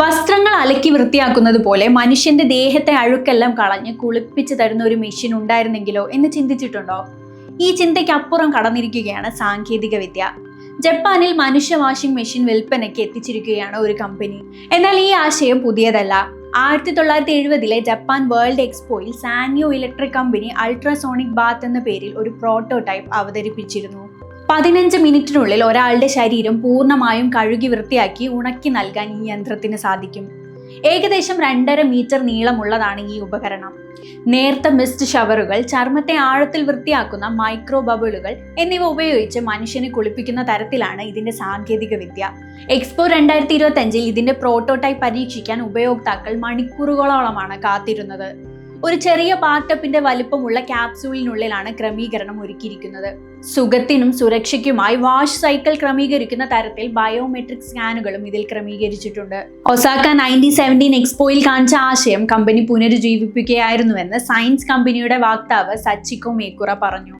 വസ്ത്രങ്ങൾ അലക്കി വൃത്തിയാക്കുന്നത് പോലെ മനുഷ്യന്റെ ദേഹത്തെ അഴുക്കെല്ലാം കളഞ്ഞ് കുളിപ്പിച്ച് തരുന്ന ഒരു മെഷീൻ ഉണ്ടായിരുന്നെങ്കിലോ എന്ന് ചിന്തിച്ചിട്ടുണ്ടോ? ഈ ചിന്തയ്ക്ക് അപ്പുറം കടന്നിരിക്കുകയാണ് സാങ്കേതിക വിദ്യ. ജപ്പാനിൽ മനുഷ്യ വാഷിംഗ് മെഷീൻ വിൽപ്പനയ്ക്ക് എത്തിച്ചിരിക്കുകയാണ് ഒരു കമ്പനി. എന്നാൽ ഈ ആശയം പുതിയതല്ല. ആയിരത്തി തൊള്ളായിരത്തി എഴുപതിലെ Japan world എക്സ്പോയിൽ Sanyo electric company ultrasonic bath എന്ന പേരിൽ ഒരു പ്രോട്ടോടൈപ്പ് അവതരിപ്പിച്ചിരുന്നു. പതിനഞ്ച് മിനിറ്റിനുള്ളിൽ ഒരാളുടെ ശരീരം പൂർണമായും കഴുകി വൃത്തിയാക്കി ഉണക്കി നൽകാൻ ഈ യന്ത്രത്തിന് സാധിക്കും. ഏകദേശം രണ്ടര മീറ്റർ നീളമുള്ളതാണ് ഈ ഉപകരണം. നേർത്ത മിസ്റ്റ് ഷവറുകൾ ചർമ്മത്തെ ആഴത്തിൽ വൃത്തിയാക്കുന്ന മൈക്രോ ബബിളുകൾ എന്നിവ ഉപയോഗിച്ച് മനുഷ്യനെ കുളിപ്പിക്കുന്ന തരത്തിലാണ് ഇതിന്റെ സാങ്കേതിക വിദ്യ എക്സ്പോ രണ്ടായിരത്തി ഇരുപത്തി അഞ്ചിൽ ഇതിന്റെ പ്രോട്ടോടൈപ്പ് പരീക്ഷിക്കാൻ ഉപയോക്താക്കൾ മണിക്കൂറുകളോളമാണ് കാത്തിരുന്നത്. ഒരു ചെറിയ പാട്ടപ്പിന്റെ വലിപ്പമുള്ള ക്യാപ്സൂളിനുള്ളിലാണ് ക്രമീകരണം ഒരുക്കിയിരിക്കുന്നത്. സുഖത്തിനും സുരക്ഷയ്ക്കുമായി വാഷ് സൈക്കിൾ ക്രമീകരിക്കുന്ന തരത്തിൽ ബയോമെട്രിക് സ്കാനുകളും ഇതിൽ ക്രമീകരിച്ചിട്ടുണ്ട്. ഒസാക്ക നയന്റീൻ സെവന്റീൻ എക്സ്പോയിൽ കാണിച്ച ആശയം കമ്പനി പുനരുജ്ജീവിപ്പിക്കുകയായിരുന്നുവെന്ന് സയൻസ് കമ്പനിയുടെ വാക്താവ് സച്ചിക്കോ മേക്കുറ പറഞ്ഞു.